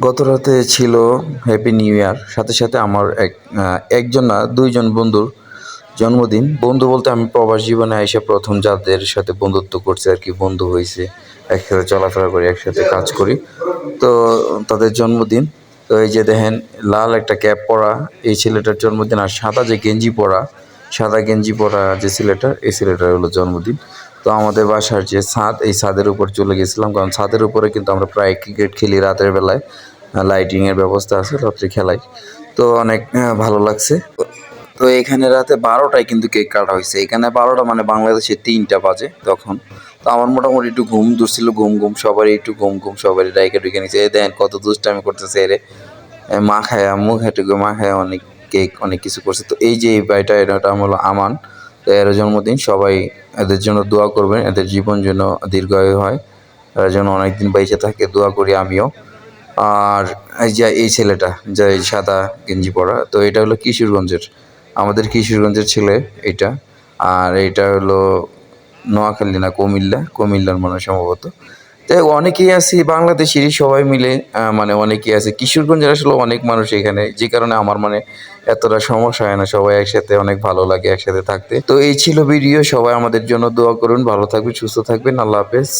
গত রাতে ছিল হ্যাপি নিউ ইয়ার সাথে সাথে আমার এক একজন না, দুইজন বন্ধুর জন্মদিন। বন্ধু বলতে আমি প্রবাস জীবনে এসে প্রথম যাদের সাথে বন্ধুত্ব করছি আর কি, বন্ধু হয়েছে একসাথে চলাফেরা করি, একসাথে কাজ করি। তো তাদের জন্মদিন। তো এই যে দেখেন, লাল একটা ক্যাপ পরা এই ছেলেটার জন্মদিন আর সাদা যে গেঞ্জি পরা সাদা গেঞ্জি পরা যে ছেলেটার এই ছেলেটার হলো জন্মদিন। তো আমাদের বাসার যে ছাদ, এই ছাদের উপর চলে গেছিলাম। কারণ ছাদের উপরে কিন্তু আমরা প্রায় ক্রিকেট খেলি রাতের বেলায়। লাইটিংয়ের ব্যবস্থা আছে, রাত্রে খেলাই। তো অনেক ভালো লাগছে। তো এখানে রাতে বারোটায় কিন্তু কেক কাটা হয়েছে। এখানে বারোটা মানে বাংলাদেশে তিনটা বাজে তখন। তো আমার মোটামুটি একটু ঘুম ধরছিল, ঘুম ঘুম সবারই একটু ঘুম ঘুম সবারই ডাইকে ঢুকে নিচ্ছে এই দেখেন কত দুষ্টামি করতেছে এরে। মা খায় মুখ হেঁটুকু মা খায় অনেক। কেক অনেক কিছু করছে। তো এই যে এই বাড়িটা এটা হলো আমান। তো এর জন্মদিন, সবাই এদের জন্য দোয়া করবেন, এদের জীবন যেন দীর্ঘায়ু হয়। এরা যেন অনেকদিন বেঁচে থাকে, দোয়া করি আমিও। আর এই যে এই ছেলেটা, যে এই সাদা গেঞ্জি পরা, তো এটা হলো কিশোরগঞ্জের, আমাদের কিশোরগঞ্জের ছেলে এটা। আর এটা হলো নোয়াখালী না, কুমিল্লা, কুমিল্লার মনে সম্ভবত। তো অনেকেই আছে, বাংলাদেশেরই সবাই মিলে মানে অনেকেই আছে। কিশোরগঞ্জের আসলে অনেক মানুষ এখানে, যে কারণে আমার মানে এতটা সমস্যা হয় না, সবাই একসাথে অনেক ভালো লাগে একসাথে থাকতে। তো এই ছিল ভিডিও, সবাই আমাদের জন্য দোয়া করুন, ভালো থাকবেন, সুস্থ থাকবেন, আল্লাহ হাফেজ।